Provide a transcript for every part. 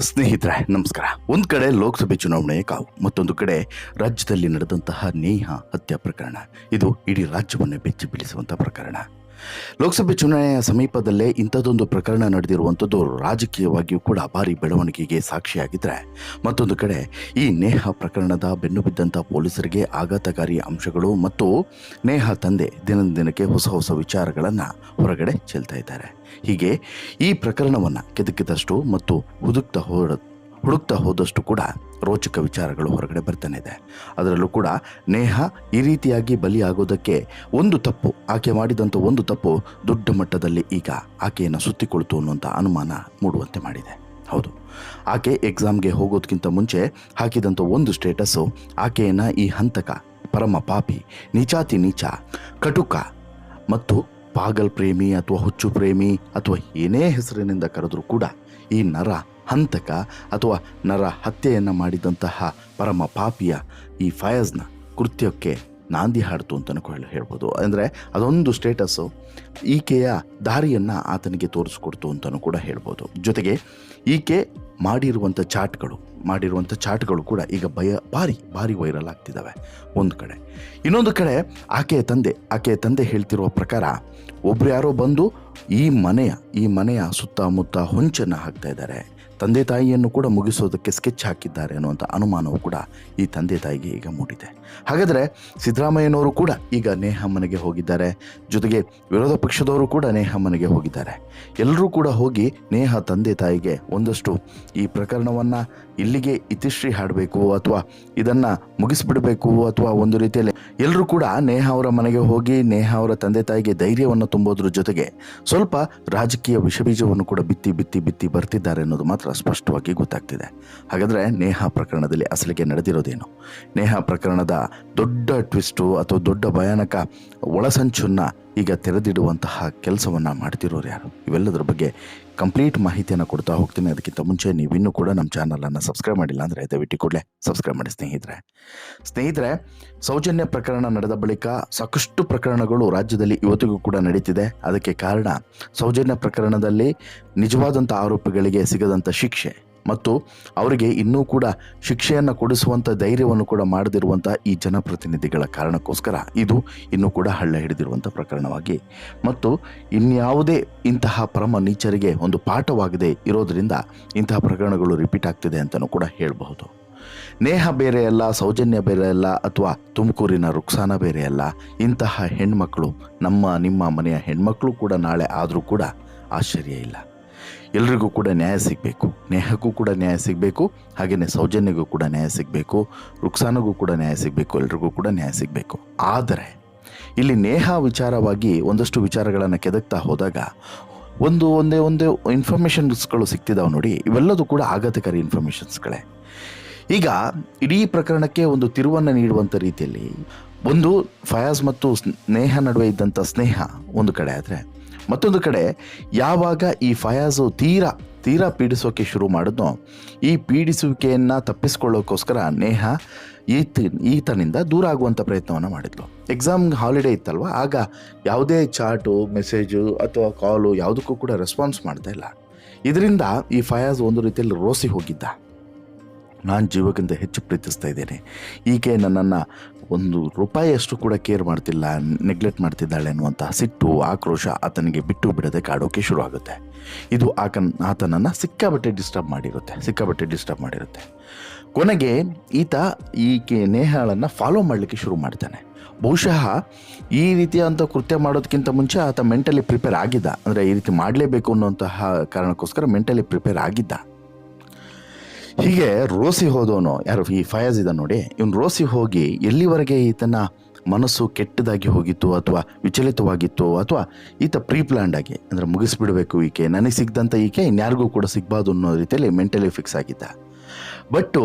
ಸ್ನೇಹಿತರೆ, ನಮಸ್ಕಾರ. ಒಂದು ಕಡೆ ಲೋಕಸಭೆ ಚುನಾವಣೆ ಕಾವು, ಮತ್ತೊಂದು ಕಡೆ ರಾಜ್ಯದಲ್ಲಿ ನಡೆದಂತಹ ನೇಹ ಹತ್ಯೆ ಪ್ರಕರಣ. ಇದು ಇಡೀ ರಾಜ್ಯವನ್ನೇ ಬೆಚ್ಚಿ ಬೀಳಿಸುವಂತಹ ಪ್ರಕರಣ. ಲೋಕಸಭೆ ಚುನಾವಣೆಯ ಸಮೀಪದಲ್ಲೇ ಇಂಥದ್ದೊಂದು ಪ್ರಕರಣ ನಡೆದಿರುವಂಥದ್ದು ರಾಜಕೀಯವಾಗಿಯೂ ಕೂಡ ಭಾರಿ ಬೆಳವಣಿಗೆಗೆ ಸಾಕ್ಷಿಯಾಗಿದ್ದರೆ ಮತ್ತೊಂದು ಕಡೆ ಈ ನೇಹ ಪ್ರಕರಣದ ಬೆನ್ನು ಬಿದ್ದಂಥ ಪೊಲೀಸರಿಗೆ ಆಘಾತಕಾರಿ ಅಂಶಗಳು ಮತ್ತು ನೇಹ ತಂದೆ ದಿನದ ದಿನಕ್ಕೆ ಹೊಸ ಹೊಸ ವಿಚಾರಗಳನ್ನು ಹೊರಗಡೆ ಚೆಲ್ತಾ ಇದ್ದಾರೆ. ಹೀಗೆ ಈ ಪ್ರಕರಣವನ್ನು ಕೆದಕಿದಷ್ಟು ಮತ್ತು ಹುದುಕ್ತಾ ಹೋದ, ಹುಡುಕ್ತಾ ಹೋದಷ್ಟು ಕೂಡ ರೋಚಕ ವಿಚಾರಗಳು ಹೊರಗಡೆ ಬರ್ತಾನೆ ಇದೆ. ಅದರಲ್ಲೂ ಕೂಡ ನೇಹ ಈ ರೀತಿಯಾಗಿ ಬಲಿಯಾಗೋದಕ್ಕೆ ಒಂದು ತಪ್ಪು, ಆಕೆ ಮಾಡಿದಂಥ ಒಂದು ತಪ್ಪು ದೊಡ್ಡ ಮಟ್ಟದಲ್ಲಿ ಈಗ ಆಕೆಯನ್ನು ಸುತ್ತಿಕೊಳ್ತು ಅನ್ನುವಂಥ ಅನುಮಾನ ಮೂಡುವಂತೆ ಮಾಡಿದೆ. ಹೌದು. ಆಕೆ ಎಕ್ಸಾಮ್ಗೆ ಹೋಗೋದಕ್ಕಿಂತ ಮುಂಚೆ ಹಾಕಿದಂಥ ಒಂದು ಸ್ಟೇಟಸ್ಸು ಆಕೆಯನ್ನು ಈ ಹಂತಕ ಪರಮ ಪಾಪಿ, ನೀಚಾತಿ ನೀಚ, ಕಟುಕ ಮತ್ತು ಪಾಗಲ್ ಪ್ರೇಮಿ ಅಥವಾ ಹುಚ್ಚು ಪ್ರೇಮಿ ಅಥವಾ ಏನೇ ಹೆಸರಿನಿಂದ ಕರೆದರೂ ಕೂಡ ಈ ನರ ಹಂತಕ ಅಥವಾ ನರ ಹತ್ಯೆಯನ್ನು ಮಾಡಿದಂತಹ ಪರಮ ಪಾಪಿಯ ಈ ಫಯಾಜ್ನ ಕೃತ್ಯಕ್ಕೆ ನಾಂದಿ ಹಾಡ್ತು ಅಂತಲೂ ಹೇಳಿ ಹೇಳ್ಬೋದು. ಅಂದರೆ ಅದೊಂದು ಸ್ಟೇಟಸ್ಸು. ಈಕೆಯ ದಾರಿಯನ್ನು ಆತನಿಗೆ ತೋರಿಸ್ಕೊಡ್ತು ಅಂತಲೂ ಕೂಡ ಹೇಳ್ಬೋದು. ಜೊತೆಗೆ ಈಕೆ ಮಾಡಿರುವಂಥ ಚಾಟ್ಗಳು ಮಾಡಿರುವಂಥ ಚಾಟ್ಗಳು ಕೂಡ ಈಗ ಭಯ, ಭಾರಿ ಭಾರಿ ವೈರಲ್ ಆಗ್ತಿದ್ದಾವೆ ಒಂದು ಕಡೆ. ಇನ್ನೊಂದು ಕಡೆ ಆಕೆಯ ತಂದೆ ಆಕೆಯ ತಂದೆ ಹೇಳ್ತಿರುವ ಪ್ರಕಾರ ಒಬ್ರು ಯಾರೋ ಬಂದು ಈ ಮನೆಯ ಈ ಮನೆಯ ಸುತ್ತಮುತ್ತ ಹೊಂಚನ್ನು ಹಾಕ್ತಾ ಇದ್ದಾರೆ. ತಂದೆ ತಾಯಿಯನ್ನು ಕೂಡ ಮುಗಿಸೋದಕ್ಕೆ ಸ್ಕೆಚ್ ಹಾಕಿದ್ದಾರೆ ಅನ್ನುವಂಥ ಅನುಮಾನವು ಕೂಡ ಈ ತಂದೆ ತಾಯಿಗೆ ಈಗ ಮೂಡಿದೆ. ಹಾಗಾದರೆ ಸಿದ್ದರಾಮಯ್ಯನವರು ಕೂಡ ಈಗ ನೇಹ ಮನೆಗೆ ಹೋಗಿದ್ದಾರೆ. ಜೊತೆಗೆ ವಿರೋಧ ಪಕ್ಷದವರು ಕೂಡ ನೇಹ ಮನೆಗೆ ಹೋಗಿದ್ದಾರೆ. ಎಲ್ಲರೂ ಕೂಡ ಹೋಗಿ ನೇಹ ತಂದೆ ತಾಯಿಗೆ ಒಂದಷ್ಟು ಈ ಪ್ರಕರಣವನ್ನು ಇಲ್ಲಿಗೆ ಇತಿಶ್ರೀ ಹಾಡಬೇಕು ಅಥವಾ ಇದನ್ನು ಮುಗಿಸ್ಬಿಡಬೇಕು ಅಥವಾ ಒಂದು ರೀತಿಯಲ್ಲಿ ಎಲ್ಲರೂ ಕೂಡ ನೇಹ ಅವರ ಮನೆಗೆ ಹೋಗಿ ನೇಹ ಅವರ ತಂದೆ ತಾಯಿಗೆ ಧೈರ್ಯವನ್ನು ತುಂಬೋದ್ರ ಜೊತೆಗೆ ಸ್ವಲ್ಪ ರಾಜಕೀಯ ವಿಷಬೀಜವನ್ನು ಕೂಡ ಬಿತ್ತಿ ಬಿತ್ತಿ ಬಿತ್ತಿ ಬರ್ತಿದ್ದಾರೆ ಅನ್ನೋದು ಮಾತ್ರ ಸ್ಪಷ್ಟವಾಗಿ ಗೊತ್ತಾಗ್ತಿದೆ. ಹಾಗಾದರೆ ನೇಹ ಪ್ರಕರಣದಲ್ಲಿ ಅಸಲಿಗೆ ನಡೆದಿರೋದೇನು? ನೇಹ ಪ್ರಕರಣದ ದೊಡ್ಡ ಟ್ವಿಸ್ಟು ಅಥವಾ ದೊಡ್ಡ ಭಯಾನಕ ಒಳಸಂಚನ್ನು ಈಗ ತೆರೆದಿಡುವಂತಹ ಕೆಲಸವನ್ನು ಮಾಡ್ತಿರೋರು ಯಾರು? ಇವೆಲ್ಲದರ ಬಗ್ಗೆ ಕಂಪ್ಲೀಟ್ ಮಾಹಿತಿಯನ್ನು ಕೊಡ್ತಾ ಹೋಗ್ತೀನಿ. ಅದಕ್ಕಿಂತ ಮುಂಚೆ ನೀವಿನ್ನೂ ಕೂಡ ನಮ್ಮ ಚಾನಲನ್ನು ಸಬ್ಸ್ಕ್ರೈಬ್ ಮಾಡಿಲ್ಲ ಅಂದರೆ ದಯವಿಟ್ಟು ಕೂಡಲೇ ಸಬ್ಸ್ಕ್ರೈಬ್ ಮಾಡಿ ಸ್ನೇಹಿತರೆ. ಸ್ನೇಹಿತರೆ, ಸೌಜನ್ಯ ಪ್ರಕರಣ ನಡೆದ ಬಳಿಕ ಸಾಕಷ್ಟು ಪ್ರಕರಣಗಳು ರಾಜ್ಯದಲ್ಲಿ ಇವತ್ತಿಗೂ ಕೂಡ ನಡೀತಿದೆ. ಅದಕ್ಕೆ ಕಾರಣ ಸೌಜನ್ಯ ಪ್ರಕರಣದಲ್ಲಿ ನಿಜವಾದಂಥ ಆರೋಪಿಗಳಿಗೆ ಸಿಗದಂಥ ಶಿಕ್ಷೆ. ಮತ್ತು ಅವರಿಗೆ ಇನ್ನೂ ಕೂಡ ಶಿಕ್ಷೆಯನ್ನು ಕೊಡಿಸುವಂಥ ಧೈರ್ಯವನ್ನು ಕೂಡ ಮಾಡದಿರುವಂಥ ಈ ಜನಪ್ರತಿನಿಧಿಗಳ ಕಾರಣಕ್ಕೋಸ್ಕರ ಇದು ಇನ್ನೂ ಕೂಡ ಹಳ್ಳ ಹಿಡಿದಿರುವಂಥ ಪ್ರಕರಣವಾಗಿ ಮತ್ತು ಇನ್ಯಾವುದೇ ಇಂತಹ ಪರಮ ನೀಚರಿಗೆ ಒಂದು ಪಾಠವಾಗದೆ ಇರೋದರಿಂದ ಇಂತಹ ಪ್ರಕರಣಗಳು ರಿಪೀಟ್ ಆಗ್ತಿದೆ ಅಂತಲೂ ಕೂಡ ಹೇಳಬಹುದು. ನೇಹ ಬೇರೆ ಅಲ್ಲ, ಸೌಜನ್ಯ ಬೇರೆ ಅಲ್ಲ, ಅಥವಾ ತುಮಕೂರಿನ ರುಕ್ಸಾನ ಬೇರೆ ಅಲ್ಲ, ಇಂತಹ ಹೆಣ್ಮಕ್ಕಳು ನಮ್ಮ, ನಿಮ್ಮ ಮನೆಯ ಹೆಣ್ಮಕ್ಕಳು ಕೂಡ ನಾಳೆ ಆದರೂ ಕೂಡ ಆಶ್ಚರ್ಯ ಇಲ್ಲ. ಎಲ್ರಿಗೂ ಕೂಡ ನ್ಯಾಯ ಸಿಗಬೇಕು. ನೇಹಕ್ಕೂ ಕೂಡ ನ್ಯಾಯ ಸಿಗಬೇಕು. ಹಾಗೆಯೇ ಸೌಜನ್ಯಗೂ ಕೂಡ ನ್ಯಾಯ ಸಿಗಬೇಕು. ರುಕ್ಸಾನಗೂ ಕೂಡ ನ್ಯಾಯ ಸಿಗಬೇಕು. ಎಲ್ರಿಗೂ ಕೂಡ ನ್ಯಾಯ ಸಿಗಬೇಕು. ಆದರೆ ಇಲ್ಲಿ ನೇಹ ವಿಚಾರವಾಗಿ ಒಂದಷ್ಟು ವಿಚಾರಗಳನ್ನು ಕೆದಕ್ತಾ ಹೋದಾಗ ಒಂದು ಒಂದೇ ಒಂದೇ ಇನ್ಫಾರ್ಮೇಷನ್ಸ್ಗಳು ಸಿಗ್ತಿದ್ದಾವೆ ನೋಡಿ. ಇವೆಲ್ಲದೂ ಕೂಡ ಆಘಾತಕಾರಿ ಇನ್ಫಾರ್ಮೇಷನ್ಸ್ಗಳೇ ಈಗ ಇಡೀ ಪ್ರಕರಣಕ್ಕೆ ಒಂದು ತಿರುವನ್ನು ನೀಡುವಂಥ ರೀತಿಯಲ್ಲಿ ಒಂದು ಫಯಾಜ್ ಮತ್ತು ಸ್ನೇಹ ನಡುವೆ ಇದ್ದಂಥ ಸ್ನೇಹ ಒಂದು ಕಡೆ ಆದರೆ ಮತ್ತೊಂದು ಕಡೆ, ಯಾವಾಗ ಈ ಫಯಾಜು ತೀರಾ ತೀರಾ ಪೀಡಿಸೋಕೆ ಶುರು ಮಾಡಿದ್ನೋ ಈ ಪೀಡಿಸುವಿಕೆಯನ್ನು ತಪ್ಪಿಸ್ಕೊಳ್ಳೋಕ್ಕೋಸ್ಕರ ನೇಹ ಈತ, ಈತನಿಂದ ದೂರ ಆಗುವಂಥ ಪ್ರಯತ್ನವನ್ನು ಮಾಡಿದ್ಲು. ಎಕ್ಸಾಮ್ ಹಾಲಿಡೇ ಇತ್ತಲ್ವ? ಆಗ ಯಾವುದೇ ಚಾಟು ಮೆಸೇಜು ಅಥವಾ ಕಾಲು ಯಾವುದಕ್ಕೂ ಕೂಡ ರೆಸ್ಪಾನ್ಸ್ ಮಾಡ್ತಾ ಇಲ್ಲ. ಇದರಿಂದ ಈ ಫಯಾಜ್ ಒಂದು ರೀತಿಯಲ್ಲಿ ರೋಸಿ ಹೋಗಿದ್ದ. ನಾನು ಜೀವಕ್ಕಿಂತ ಹೆಚ್ಚು ಪ್ರೀತಿಸ್ತಾ ಇದ್ದೇನೆ. ಈಕೆ ನನ್ನನ್ನು ಒಂದು ರೂಪಾಯಿಯಷ್ಟು ಕೂಡ ಕೇರ್ ಮಾಡ್ತಿಲ್ಲ ನೆಗ್ಲೆಕ್ಟ್ ಮಾಡ್ತಿದ್ದಾಳೆ ಅನ್ನುವಂತಹ ಸಿಟ್ಟು, ಆಕ್ರೋಶ ಆತನಿಗೆ ಬಿಟ್ಟು ಬಿಡದೆ ಕಾಡೋಕೆ ಶುರು ಆಗುತ್ತೆ ಇದು ಆಕನ್, ಆತನನ್ನು ಸಿಕ್ಕಾಬಟ್ಟೆ ಡಿಸ್ಟರ್ಬ್ ಮಾಡಿರುತ್ತೆ ಸಿಕ್ಕಾಬಟ್ಟೆ ಡಿಸ್ಟರ್ಬ್ ಮಾಡಿರುತ್ತೆ. ಕೊನೆಗೆ ಈತ ಈಕೆ ನೇಹಾಳನ್ನು ಫಾಲೋ ಮಾಡಲಿಕ್ಕೆ ಶುರು ಮಾಡ್ತಾನೆ. ಬಹುಶಃ ಈ ರೀತಿಯಾದಂಥ ಕೃತ್ಯ ಮಾಡೋದಕ್ಕಿಂತ ಮುಂಚೆ ಆತ ಮೆಂಟಲಿ ಪ್ರಿಪೇರ್ ಆಗಿದ್ದ. ಅಂದರೆ ಈ ರೀತಿ ಮಾಡಲೇಬೇಕು ಅನ್ನುವಂತಹ ಕಾರಣಕ್ಕೋಸ್ಕರ ಮೆಂಟಲಿ ಪ್ರಿಪೇರ್ ಆಗಿದ್ದ. ಹೀಗೆ ರೋಸಿ ಹೋದವನು, ಯಾರು ಈ ಫಯಾಜ್ ಇದ ನೋಡಿ, ಇವನು ರೋಸಿ ಹೋಗಿ ಎಲ್ಲಿವರೆಗೆ ಈತನ ಮನಸ್ಸು ಕೆಟ್ಟದಾಗಿ ಹೋಗಿತ್ತು ಅಥವಾ ವಿಚಲಿತವಾಗಿತ್ತು ಅಥವಾ ಈತ ಪ್ರೀ ಪ್ಲ್ಯಾಂಡ್ ಆಗಿ, ಅಂದರೆ ಮುಗಿಸ್ಬಿಡಬೇಕು ಈಕೆ, ನನಗೆ ಸಿಗ್ದಂಥ ಈಕೆ ಇನ್ಯಾರಿಗೂ ಕೂಡ ಸಿಗ್ಬಾರ್ದು ಅನ್ನೋ ರೀತಿಯಲ್ಲಿ ಮೆಂಟಲಿ ಫಿಕ್ಸ್ ಆಗಿದ್ದ. ಬಟ್ಟು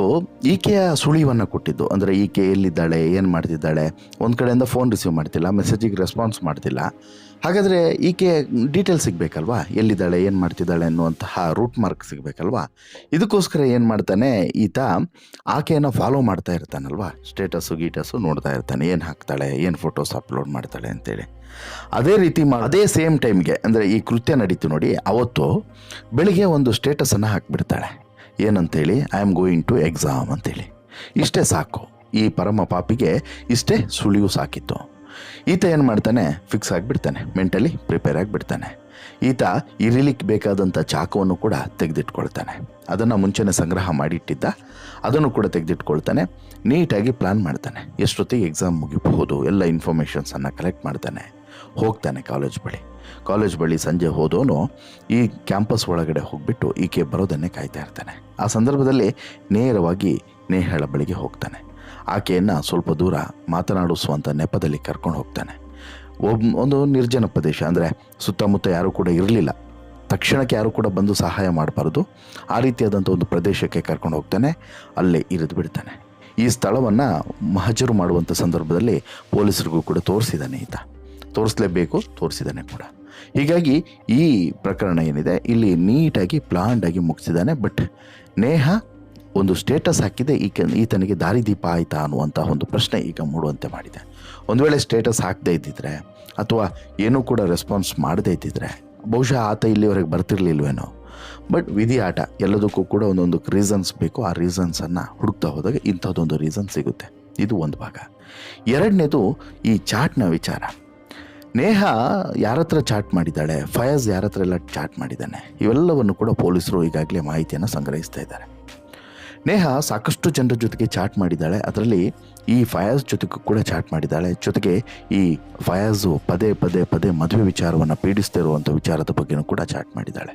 ಈಕೆಯ ಸುಳಿವನ್ನು ಕೊಟ್ಟಿದ್ದು, ಅಂದರೆ ಈಕೆ ಎಲ್ಲಿದ್ದಾಳೆ, ಏನು ಮಾಡ್ತಿದ್ದಾಳೆ, ಒಂದು ಕಡೆಯಿಂದ ಫೋನ್ ರಿಸೀವ್ ಮಾಡ್ತಿಲ್ಲ, ಮೆಸೇಜಿಗೆ ರೆಸ್ಪಾನ್ಸ್ ಮಾಡ್ತಿಲ್ಲ ಹಾಗಾದರೆ ಈಕೆ ಡೀಟೇಲ್ ಸಿಗಬೇಕಲ್ವಾ? ಎಲ್ಲಿದ್ದಾಳೆ, ಏನು ಮಾಡ್ತಿದ್ದಾಳೆ ಅನ್ನುವಂತಹ ರೂಟ್ ಮಾರ್ಕ್ ಸಿಗಬೇಕಲ್ವಾ? ಇದಕ್ಕೋಸ್ಕರ ಏನು ಮಾಡ್ತಾನೆ, ಈತ ಆಕೆಯನ್ನು ಫಾಲೋ ಮಾಡ್ತಾ ಇರ್ತಾನಲ್ವಾ? ಸ್ಟೇಟಸ್ಸು ಗೀಟಸ್ಸು ನೋಡ್ತಾ ಇರ್ತಾನೆ, ಏನು ಹಾಕ್ತಾಳೆ, ಏನು ಫೋಟೋಸ್ ಅಪ್ಲೋಡ್ ಮಾಡ್ತಾಳೆ ಅಂತೇಳಿ. ಅದೇ ರೀತಿ ಮಾ, ಅದೇ ಸೇಮ್ ಟೈಮ್ಗೆ ಅಂದರೆ ಈ ಕೃತ್ಯ ನಡೀತು ನೋಡಿ, ಅವತ್ತು ಬೆಳಿಗ್ಗೆ ಒಂದು ಸ್ಟೇಟಸನ್ನು ಹಾಕಿಬಿಡ್ತಾಳೆ. ಏನಂತೇಳಿ? I am going to exam ಅಂತೇಳಿ. ಇಷ್ಟೇ ಸಾಕು. ಈ ಪರಮ ಪಾಪಿಗೆ ಇಷ್ಟೇ ಸುಳಿವು ಸಾಕಿತ್ತು. ಈತ ಏನು ಮಾಡ್ತಾನೆ? ಫಿಕ್ಸ್ ಆಗಿಬಿಡ್ತಾನೆ. ಮೆಂಟಲಿ ಪ್ರಿಪೇರ್ ಆಗಿಬಿಡ್ತಾನೆ. ಈತ ಇರಿಲಿಕ್ಕೆ ಬೇಕಾದಂಥ ಚಾಕುವನ್ನು ಕೂಡ ತೆಗೆದಿಟ್ಕೊಳ್ತಾನೆ. ಅದನ್ನು ಮುಂಚೆನೇ ಸಂಗ್ರಹ ಮಾಡಿಟ್ಟಿದ್ದ, ಅದನ್ನು ಕೂಡ ತೆಗೆದಿಟ್ಕೊಳ್ತಾನೆ. ನೀಟಾಗಿ ಪ್ಲ್ಯಾನ್ ಮಾಡ್ತಾನೆ. ಎಷ್ಟೊತ್ತಿಗೆ ಎಕ್ಸಾಮ್ ಮುಗಿಬಹುದು, ಎಲ್ಲ ಇನ್ಫಾರ್ಮೇಷನ್ಸನ್ನು ಕಲೆಕ್ಟ್ ಮಾಡ್ತಾನೆ. ಹೋಗ್ತಾನೆ ಕಾಲೇಜ್ ಬಳಿ. ಕಾಲೇಜ್ ಬಳಿ ಸಂಜೆ ಹೋದವನು ಈ ಕ್ಯಾಂಪಸ್ ಒಳಗಡೆ ಹೋಗ್ಬಿಟ್ಟು ಈಕೆ ಬರೋದನ್ನೇ ಕಾಯ್ತಾ ಇರ್ತಾನೆ. ಆ ಸಂದರ್ಭದಲ್ಲಿ ನೇರವಾಗಿ ನೇಹಳ ಬಳಿಗೆ ಹೋಗ್ತಾನೆ. ಆಕೆಯನ್ನು ಸ್ವಲ್ಪ ದೂರ ಮಾತನಾಡಿಸುವಂಥ ನೆಪದಲ್ಲಿ ಕರ್ಕೊಂಡು ಹೋಗ್ತಾನೆ. ಒಬ್, ಒಂದು ನಿರ್ಜನ ಪ್ರದೇಶ, ಅಂದರೆ ಸುತ್ತಮುತ್ತ ಯಾರೂ ಕೂಡ ಇರಲಿಲ್ಲ. ತಕ್ಷಣಕ್ಕೆ ಯಾರೂ ಕೂಡ ಬಂದು ಸಹಾಯ ಮಾಡಬಾರ್ದು. ಆ ರೀತಿಯಾದಂಥ ಒಂದು ಪ್ರದೇಶಕ್ಕೆ ಕರ್ಕೊಂಡು ಹೋಗ್ತಾನೆ, ಅಲ್ಲೇ ಇರಿದು ಬಿಡ್ತಾನೆ. ಈ ಸ್ಥಳವನ್ನು ಮಹಜರು ಮಾಡುವಂಥ ಸಂದರ್ಭದಲ್ಲಿ ಪೊಲೀಸರಿಗೂ ಕೂಡ ತೋರಿಸಿದ್ದಾನೆ ಈತ. ತೋರಿಸಲೇಬೇಕು, ತೋರಿಸಿದ್ದಾನೆ ಕೂಡ. ಹೀಗಾಗಿ ಈ ಪ್ರಕರಣ ಏನಿದೆ, ಇಲ್ಲಿ ನೀಟಾಗಿ ಪ್ಲಾನ್ಡ್ ಆಗಿ ಮುಗಿಸಿದ್ದಾನೆ ಬಟ್ ನೇಹ ಒಂದು ಸ್ಟೇಟಸ್ ಹಾಕಿದೆ, ಈಕೆ, ಈತನಿಗೆ ದಾರಿದೀಪ ಆಯಿತಾ ಅನ್ನುವಂಥ ಒಂದು ಪ್ರಶ್ನೆ ಈಗ ಮೂಡುವಂತೆ ಮಾಡಿದೆ. ಒಂದು ವೇಳೆ ಸ್ಟೇಟಸ್ ಹಾಕದೇ ಇದ್ದಿದ್ರೆ, ಅಥವಾ ಏನೂ ಕೂಡ ರೆಸ್ಪಾನ್ಸ್ ಮಾಡದೇ ಇದ್ದಿದ್ರೆ, ಬಹುಶಃ ಆತ ಇಲ್ಲಿವರೆಗೆ ಬರ್ತಿರ್ಲಿಲ್ವೇನೋ. ಬಟ್ ವಿಧಿ ಆಟ, ಎಲ್ಲದಕ್ಕೂ ಕೂಡ ಒಂದೊಂದು ರೀಸನ್ಸ್ ಬೇಕು. ಆ ರೀಸನ್ಸನ್ನು ಹುಡುಕ್ತಾ ಹೋದಾಗ ಇಂಥದ್ದೊಂದು ರೀಸನ್ ಸಿಗುತ್ತೆ. ಇದು ಒಂದು ಭಾಗ. ಎರಡನೇದು ಈ ಚಾಟ್ನ ವಿಚಾರ. ನೇಹ ಯಾರ ಹತ್ರ ಚಾಟ್ ಮಾಡಿದ್ದಾಳೆ? ಫಯಾಜ್ ಯಾರ ಹತ್ರ ಎಲ್ಲ ಚಾಟ್ ಮಾಡಿದ್ದಾನೆ? ಇವೆಲ್ಲವನ್ನು ಕೂಡ ಪೊಲೀಸರು ಈಗಾಗಲೇ ಮಾಹಿತಿಯನ್ನು ಸಂಗ್ರಹಿಸ್ತಾ ಇದ್ದಾರೆ. ನೇಹ ಸಾಕಷ್ಟು ಜನರ ಜೊತೆಗೆ ಚಾಟ್ ಮಾಡಿದ್ದಾಳೆ. ಅದರಲ್ಲಿ ಈ ಫಯಾಜ್ ಜೊತೆಗೂ ಕೂಡ ಚಾಟ್ ಮಾಡಿದ್ದಾಳೆ. ಜೊತೆಗೆ ಈ ಫಯಾಜು ಪದೇ ಪದೇ ಪದೇ ಮದುವೆ ವಿಚಾರವನ್ನು ಪೀಡಿಸ್ತಾ ಇರುವಂಥ ವಿಚಾರದ ಬಗ್ಗೆನೂ ಕೂಡ ಚಾಟ್ ಮಾಡಿದ್ದಾಳೆ.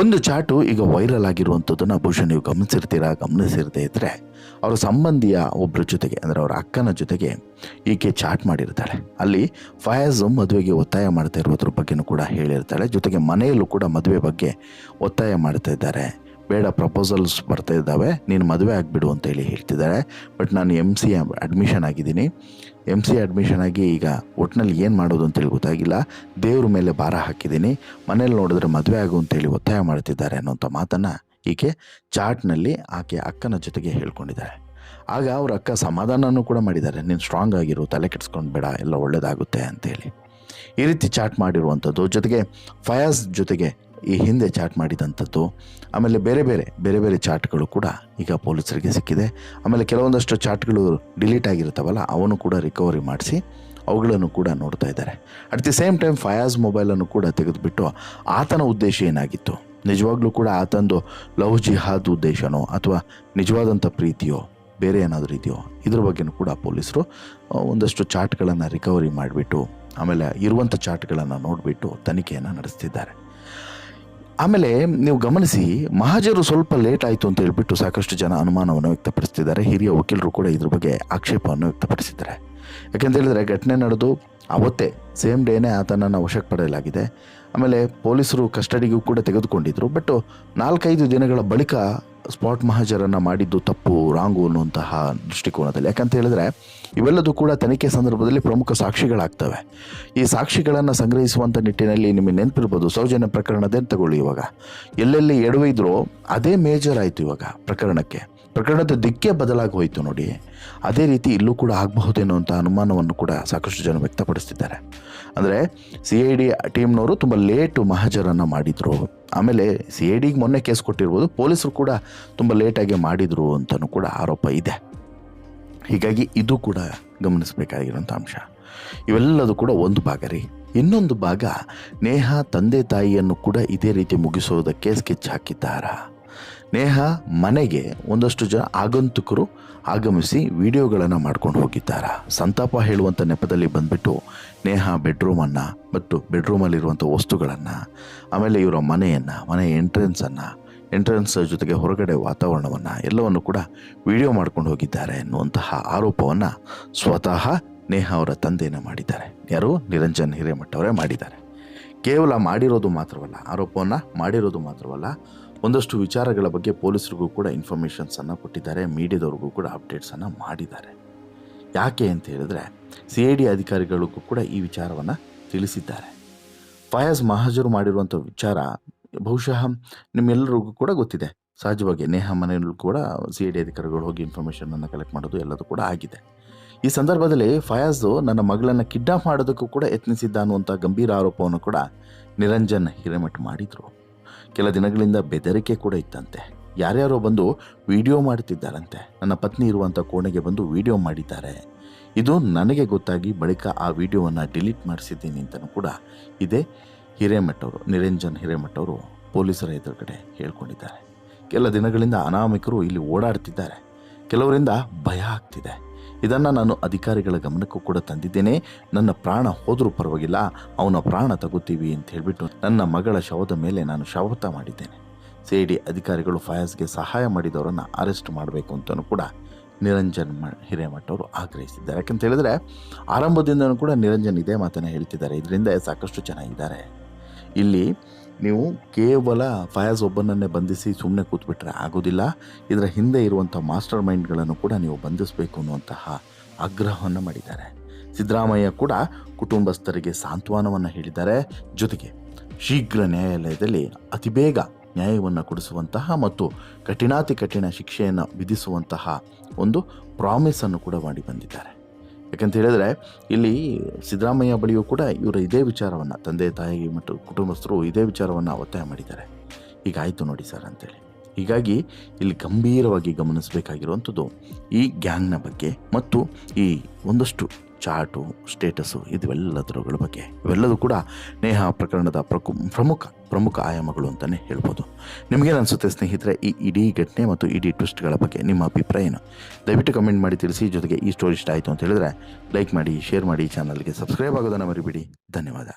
ಒಂದು ಚಾಟು ಈಗ ವೈರಲ್ ಆಗಿರುವಂಥದ್ದನ್ನು ಬಹುಶಃ ನೀವು ಗಮನಿಸಿರ್ತೀರಾ? ಗಮನಿಸಿರದೇ ಇದ್ದರೆ ಅವರ ಸಂಬಂಧಿಯ ಒಬ್ಬರ ಜೊತೆಗೆ, ಅಂದರೆ ಅವರ ಅಕ್ಕನ ಜೊತೆಗೆ ಈಕೆ ಚಾಟ್ ಮಾಡಿರ್ತಾಳೆ. ಅಲ್ಲಿ ಫಯಾಜ್ ಮದುವೆಗೆ ಒತ್ತಾಯ ಮಾಡ್ತಾ ಇರೋದ್ರ ಬಗ್ಗೆನೂ ಕೂಡ ಹೇಳಿರ್ತಾಳೆ. ಜೊತೆಗೆ ಮನೆಯಲ್ಲೂ ಕೂಡ ಮದುವೆ ಬಗ್ಗೆ ಒತ್ತಾಯ ಮಾಡ್ತಾ ಇದ್ದಾರೆ. ಬೇಡ ಪ್ರಪೋಸಲ್ಸ್ ಬರ್ತಾ ಇದ್ದಾವೆ. ನೀನು ಮದುವೆ ಆಗಿಬಿಡು ಅಂತ ಹೇಳಿ ಹೇಳ್ತಿದ್ದಾರೆ. ಬಟ್ ನಾನು ಎಂ ಸಿ ಅಡ್ಮಿಷನ್ ಆಗಿದ್ದೀನಿ. ಎಂ ಸಿ ಅಡ್ಮಿಷನ್ ಆಗಿ ಈಗ ಒಟ್ಟಿನಲ್ಲಿ ಏನು ಮಾಡೋದು ಅಂತೇಳಿ ಗೊತ್ತಾಗಿಲ್ಲ. ದೇವ್ರ ಮೇಲೆ ಭಾರ ಹಾಕಿದ್ದೀನಿ. ಮನೇಲಿ ನೋಡಿದ್ರೆ ಮದುವೆ ಆಗು ಅಂತೇಳಿ ಒತ್ತಾಯ ಮಾಡ್ತಿದ್ದಾರೆ ಅನ್ನೋಂಥ ಮಾತನ್ನು ಈಕೆ ಚಾಟ್ನಲ್ಲಿ ಆಕೆ ಅಕ್ಕನ ಜೊತೆಗೆ ಹೇಳ್ಕೊಂಡಿದ್ದಾರೆ. ಆಗ ಅವ್ರ ಅಕ್ಕ ಸಮಾಧಾನನೂ ಕೂಡ ಮಾಡಿದ್ದಾರೆ. ನೀನು ಸ್ಟ್ರಾಂಗ್ ಆಗಿರು, ತಲೆ ಕೆಡಿಸ್ಕೊಂಡು ಬೇಡ, ಎಲ್ಲ ಒಳ್ಳೇದಾಗುತ್ತೆ ಅಂತೇಳಿ ಈ ರೀತಿ ಚಾಟ್ ಮಾಡಿರುವಂಥದ್ದು ಜೊತೆಗೆ ಫಯಾಜ್ ಜೊತೆಗೆ ಈ ಹಿಂದೆ ಚಾಟ್ ಮಾಡಿದಂಥದ್ದು. ಆಮೇಲೆ ಬೇರೆ ಬೇರೆ ಬೇರೆ ಬೇರೆ ಚಾಟ್ಗಳು ಕೂಡ ಈಗ ಪೊಲೀಸರಿಗೆ ಸಿಕ್ಕಿದೆ. ಆಮೇಲೆ ಕೆಲವೊಂದಷ್ಟು ಚಾಟ್ಗಳು ಡಿಲೀಟ್ ಆಗಿರ್ತಾವಲ್ಲ ಅವನು ಕೂಡ ರಿಕವರಿ ಮಾಡಿಸಿ ಅವುಗಳನ್ನು ಕೂಡ ನೋಡ್ತಾ ಇದ್ದಾರೆ. At the same time Fayaz ಮೊಬೈಲನ್ನು ಕೂಡ ತೆಗೆದುಬಿಟ್ಟು ಆತನ ಉದ್ದೇಶ ಏನಾಗಿತ್ತು? ನಿಜವಾಗ್ಲೂ ಕೂಡ ಆತಂದು ಲವ್ ಜಿಹಾದ್ ಉದ್ದೇಶನೋ ಅಥವಾ ನಿಜವಾದಂಥ ಪ್ರೀತಿಯೋ ಬೇರೆ ಏನಾದರೂ ಇದೆಯೋ? ಇದ್ರ ಬಗ್ಗೆನೂ ಕೂಡ ಪೊಲೀಸರು ಒಂದಷ್ಟು ಚಾಟ್ಗಳನ್ನು ರಿಕವರಿ ಮಾಡಿಬಿಟ್ಟು, ಆಮೇಲೆ ಇರುವಂಥ ಚಾಟ್ಗಳನ್ನು ನೋಡಿಬಿಟ್ಟು ತನಿಖೆಯನ್ನು ನಡೆಸ್ತಿದ್ದಾರೆ. ಆಮೇಲೆ ನೀವು ಗಮನಿಸಿ, ಮಹಾಜರು ಸ್ವಲ್ಪ ಲೇಟ್ ಆಯಿತು ಅಂತ ಹೇಳ್ಬಿಟ್ಟು ಸಾಕಷ್ಟು ಜನ ಅನುಮಾನವನ್ನು ವ್ಯಕ್ತಪಡಿಸ್ತಿದ್ದಾರೆ. ಹಿರಿಯ ವಕೀಲರು ಕೂಡ ಇದ್ರ ಬಗ್ಗೆ ಆಕ್ಷೇಪವನ್ನು ವ್ಯಕ್ತಪಡಿಸಿದ್ದಾರೆ. ಯಾಕೆಂತ ಹೇಳಿದ್ರೆ ಘಟನೆ ನಡೆದು ಅವತ್ತೇ ಸೇಮ್ ಡೇನೇ ಆತನನ್ನು ವಶಕ್ಕೆ ಪಡೆಯಲಾಗಿದೆ. ಆಮೇಲೆ ಪೊಲೀಸರು ಕಸ್ಟಡಿಗೂ ಕೂಡ ತೆಗೆದುಕೊಂಡಿದ್ದರು ಬಟ್ ನಾಲ್ಕೈದು ದಿನಗಳ ಬಳಿಕ ಸ್ಪಾಟ್ ಮಹಾಜರನ್ನು ಮಾಡಿದ್ದು ತಪ್ಪು ರಾಂಗು ಅನ್ನುವಂತಹ ದೃಷ್ಟಿಕೋನದಲ್ಲಿ. ಯಾಕಂತ ಹೇಳಿದ್ರೆ, ಇವೆಲ್ಲದೂ ಕೂಡ ತನಿಖೆ ಸಂದರ್ಭದಲ್ಲಿ ಪ್ರಮುಖ ಸಾಕ್ಷಿಗಳಾಗ್ತವೆ. ಈ ಸಾಕ್ಷಿಗಳನ್ನು ಸಂಗ್ರಹಿಸುವಂಥ ನಿಟ್ಟಿನಲ್ಲಿ ನಿಮಗೆ ನೆನಪಿರ್ಬೋದು, ಸೌಜನ್ಯ ಪ್ರಕರಣದೇ ತಗೊಳ್ಳಿ ಇವಾಗ. ಎಲ್ಲೆಲ್ಲಿ ಎಡವಿದ್ರೋ, ಅದೇ ಮೇಜರ್ ಆಯಿತು ಇವಾಗ ಪ್ರಕರಣಕ್ಕೆ. ಪ್ರಕರಣದ ದಿಕ್ಕೇ ಬದಲಾಗಿ ಹೋಯಿತು ನೋಡಿ. ಅದೇ ರೀತಿ ಇಲ್ಲೂ ಕೂಡ ಆಗಬಹುದೇನೋ ಅಂತ ಅನುಮಾನವನ್ನು ಕೂಡ ಸಾಕಷ್ಟು ಜನ ವ್ಯಕ್ತಪಡಿಸ್ತಿದ್ದಾರೆ. ಅಂದರೆ ಸಿ ಐ ಡಿ ಟೀಮ್ನವರು ತುಂಬ ಲೇಟು ಮಹಾಜರನ್ನು ಮಾಡಿದರು. ಆಮೇಲೆ ಸಿ ಐ ಡಿಗೆ ಮೊನ್ನೆ ಕೇಸ್ ಕೊಟ್ಟಿರ್ಬೋದು, ಪೊಲೀಸರು ಕೂಡ ತುಂಬ ಲೇಟಾಗಿ ಮಾಡಿದರು ಅಂತಲೂ ಕೂಡ ಆರೋಪ ಇದೆ. ಹೀಗಾಗಿ ಇದು ಕೂಡ ಗಮನಿಸಬೇಕಾಗಿರೋಂಥ ಅಂಶ. ಇವೆಲ್ಲದೂ ಕೂಡ ಒಂದು ಭಾಗ ರೀ. ಇನ್ನೊಂದು ಭಾಗ, ನೇಹ ತಂದೆ ತಾಯಿಯನ್ನು ಕೂಡ ಇದೇ ರೀತಿ ಮುಗಿಸೋದಕ್ಕೆ ಸ್ಕೆಚ್ ಹಾಕಿದ್ದಾರಾ? ನೇಹ ಮನೆಗೆ ಒಂದಷ್ಟು ಜನ ಆಗಂತುಕರು ಆಗಮಿಸಿ ವಿಡಿಯೋಗಳನ್ನು ಮಾಡ್ಕೊಂಡು ಹೋಗಿದ್ದಾರೆ. ಸಂತಾಪ ಹೇಳುವಂಥ ನೆಪದಲ್ಲಿ ಬಂದ್ಬಿಟ್ಟು ನೇಹ ಬೆಡ್ರೂಮನ್ನು ಮತ್ತು ಬೆಡ್ರೂಮಲ್ಲಿರುವಂಥ ವಸ್ತುಗಳನ್ನು, ಆಮೇಲೆ ಇವರ ಮನೆಯನ್ನು, ಮನೆ ಎಂಟ್ರೆನ್ಸನ್ನು ಎಂಟ್ರೆನ್ಸ್ ಜೊತೆಗೆ ಹೊರಗಡೆ ವಾತಾವರಣವನ್ನು ಎಲ್ಲವನ್ನು ಕೂಡ ವಿಡಿಯೋ ಮಾಡ್ಕೊಂಡು ಹೋಗಿದ್ದಾರೆ ಎನ್ನುವಂತಹ ಆರೋಪವನ್ನು ಸ್ವತಃ ನೇಹ ಅವರ ತಂದೆಯನ್ನು ಮಾಡಿದ್ದಾರೆ. ಯಾರು? ನಿರಂಜನ್ ಹಿರೇಮಠ ಅವರೇ ಮಾಡಿದ್ದಾರೆ. ಕೇವಲ ಮಾಡಿರೋದು ಮಾತ್ರವಲ್ಲ, ಆರೋಪವನ್ನು ಮಾಡಿರೋದು ಮಾತ್ರವಲ್ಲ ಒಂದಷ್ಟು ವಿಚಾರಗಳ ಬಗ್ಗೆ ಪೊಲೀಸರಿಗೂ ಕೂಡ ಇನ್ಫಾರ್ಮೇಷನ್ಸನ್ನು ಕೊಟ್ಟಿದ್ದಾರೆ, ಮೀಡಿಯಾದವ್ರಿಗೂ ಕೂಡ ಅಪ್ಡೇಟ್ಸನ್ನು ಮಾಡಿದ್ದಾರೆ. ಯಾಕೆ ಅಂತ ಹೇಳಿದ್ರೆ, ಸಿ ಐ ಡಿ ಅಧಿಕಾರಿಗಳಿಗೂ ಕೂಡ ಈ ವಿಚಾರವನ್ನು ತಿಳಿಸಿದ್ದಾರೆ. ಫಯಾಜ್ ಮಹಾಜರು ಮಾಡಿರುವಂಥ ವಿಚಾರ ಬಹುಶಃ ನಿಮ್ಮೆಲ್ಲರಿಗೂ ಕೂಡ ಗೊತ್ತಿದೆ. ಸಹಜವಾಗಿ ನೇಹ ಮನೆಯಲ್ಲೂ ಕೂಡ ಸಿ ಐ ಡಿ ಅಧಿಕಾರಿಗಳು ಹೋಗಿ ಇನ್ಫಾರ್ಮೇಷನನ್ನು ಕಲೆಕ್ಟ್ ಮಾಡೋದು ಎಲ್ಲದೂ ಕೂಡ ಆಗಿದೆ. ಈ ಸಂದರ್ಭದಲ್ಲಿ ಫಯಾಜ್ ನನ್ನ ಮಗಳನ್ನು ಕಿಡ್ನಾಪ್ ಮಾಡೋದಕ್ಕೂ ಕೂಡ ಯತ್ನಿಸಿದ್ದ ಅನ್ನುವಂಥ ಗಂಭೀರ ಆರೋಪವನ್ನು ಕೂಡ ನಿರಂಜನ್ ಹಿರೇಮಠ್ ಮಾಡಿದರು. ಕೆಲ ದಿನಗಳಿಂದ ಬೆದರಿಕೆ ಕೂಡ ಇತ್ತಂತೆ. ಯಾರ್ಯಾರೋ ಬಂದು ವಿಡಿಯೋ ಮಾಡುತ್ತಿದ್ದಾರಂತೆ. ನನ್ನ ಪತ್ನಿ ಇರುವಂಥ ಕೋಣೆಗೆ ಬಂದು ವಿಡಿಯೋ ಮಾಡಿದ್ದಾರೆ. ಇದು ನನಗೆ ಗೊತ್ತಾಗಿ ಬಳಿಕ ಆ ವಿಡಿಯೋವನ್ನು ಡಿಲೀಟ್ ಮಾಡಿಸಿದ್ದೀನಿ ಅಂತಲೂ ಕೂಡ ಇದೇ. ಹಿರೇಮಠ್ ಅವರು ನಿರಂಜನ್ ಹಿರೇಮಠ್ ಅವರು ಪೊಲೀಸರ ಎದುರುಗಡೆ ಹೇಳ್ಕೊಂಡಿದ್ದಾರೆ. ಕೆಲ ದಿನಗಳಿಂದ ಅನಾಮಿಕರು ಇಲ್ಲಿ ಓಡಾಡ್ತಿದ್ದಾರೆ. ಕೆಲವರಿಂದ ಭಯ ಆಗ್ತಿದೆ. ಇದನ್ನು ನಾನು ಅಧಿಕಾರಿಗಳ ಗಮನಕ್ಕೂ ಕೂಡ ತಂದಿದ್ದೇನೆ. ನನ್ನ ಪ್ರಾಣ ಹೋದರೂ ಪರವಾಗಿಲ್ಲ. ಅವನ ಪ್ರಾಣ ತಗೋತೀವಿ ಅಂತ ಹೇಳಿಬಿಟ್ಟು ನನ್ನ ಮಗಳ ಶವದ ಮೇಲೆ ನಾನು ಶವತ ಮಾಡಿದ್ದೇನೆ. ಸಿ ಅಧಿಕಾರಿಗಳು ಫಯಾಜ್ಗೆ ಸಹಾಯ ಮಾಡಿದವರನ್ನು ಅರೆಸ್ಟ್ ಮಾಡಬೇಕು ಅಂತಲೂ ಕೂಡ ನಿರಂಜನ್ ಹಿರೇಮಠ್ ಅವರು ಆಗ್ರಹಿಸಿದ್ದಾರೆ. ಯಾಕಂತ ಹೇಳಿದ್ರೆ ಕೂಡ ನಿರಂಜನ್ ಇದೇ ಮಾತನ್ನು ಹೇಳ್ತಿದ್ದಾರೆ. ಇದರಿಂದ ಸಾಕಷ್ಟು ಜನ ಇಲ್ಲಿ ನೀವು ಕೇವಲ ಫಯಾಜ್ ಒಬ್ಬನನ್ನೇ ಬಂಧಿಸಿ ಸುಮ್ಮನೆ ಕೂತ್ಬಿಟ್ರೆ ಆಗೋದಿಲ್ಲ. ಇದರ ಹಿಂದೆ ಇರುವಂಥ ಮಾಸ್ಟರ್ ಮೈಂಡ್ಗಳನ್ನು ಕೂಡ ನೀವು ಬಂಧಿಸಬೇಕು ಅನ್ನುವಂತಹ ಆಗ್ರಹವನ್ನು ಮಾಡಿದ್ದಾರೆ. ಸಿದ್ದರಾಮಯ್ಯ ಕೂಡ ಕುಟುಂಬಸ್ಥರಿಗೆ ಸಾಂತ್ವನವನ್ನು ಹೇಳಿದ್ದಾರೆ. ಜೊತೆಗೆ ಶೀಘ್ರ ನ್ಯಾಯಾಲಯದಲ್ಲಿ ಅತಿ ಬೇಗ ನ್ಯಾಯವನ್ನು ಕೊಡಿಸುವಂತಹ ಮತ್ತು ಕಠಿಣಾತಿ ಕಠಿಣ ಶಿಕ್ಷೆಯನ್ನು ವಿಧಿಸುವಂತಹ ಒಂದು ಪ್ರಾಮಿಸನ್ನು ಕೂಡ ಮಾಡಿ ಬಂದಿದ್ದಾರೆ. ಯಾಕಂತ ಹೇಳಿದ್ರೆ, ಇಲ್ಲಿ ಸಿದ್ದರಾಮಯ್ಯ ಬಳಿಯೂ ಕೂಡ ಇವರ ಇದೇ ವಿಚಾರವನ್ನು ತಂದೆ, ತಾಯಿ ಮತ್ತು ಕುಟುಂಬಸ್ಥರು ಇದೇ ವಿಚಾರವನ್ನು ಒತ್ತಾಯ ಮಾಡಿದ್ದಾರೆ. ಹೀಗಾಯಿತು ನೋಡಿ ಸರ್ ಅಂತೇಳಿ. ಹೀಗಾಗಿ ಇಲ್ಲಿ ಗಂಭೀರವಾಗಿ ಗಮನಿಸಬೇಕಾಗಿರುವಂಥದ್ದು ಈ ಗ್ಯಾಂಗ್ನ ಬಗ್ಗೆ ಮತ್ತು ಈ ಒಂದಷ್ಟು ಚಾಟು ಸ್ಟೇಟಸ್ಸು ಇದೆಲ್ಲದರಗಳ ಬಗ್ಗೆ. ಇವೆಲ್ಲದೂ ಕೂಡ ನೇಹ ಪ್ರಕರಣದ ಪ್ರಕು, ಪ್ರಮುಖ ಪ್ರಮುಖ ಆಯಾಮಗಳು ಅಂತಲೇ ಹೇಳ್ಬೋದು. ನಿಮಗೇನು ಅನಿಸುತ್ತೆ ಸ್ನೇಹಿತರೆ, ಈ ಇಡೀ ಘಟನೆ ಮತ್ತು ಇಡೀ ಟ್ವಿಸ್ಟ್ಗಳ ಬಗ್ಗೆ ನಿಮ್ಮ ಅಭಿಪ್ರಾಯ ಏನು ದಯವಿಟ್ಟು ಕಮೆಂಟ್ ಮಾಡಿ ತಿಳಿಸಿ. ಜೊತೆಗೆ ಈ ಸ್ಟೋರಿ ಇಷ್ಟ ಆಯಿತು ಅಂತ ಹೇಳಿದ್ರೆ ಲೈಕ್ ಮಾಡಿ, ಶೇರ್ ಮಾಡಿ ಚಾನಲ್ಗೆ ಸಬ್ಸ್ಕ್ರೈಬ್ ಆಗೋದನ್ನು ಮರಿಬೇಡಿ. ಧನ್ಯವಾದ.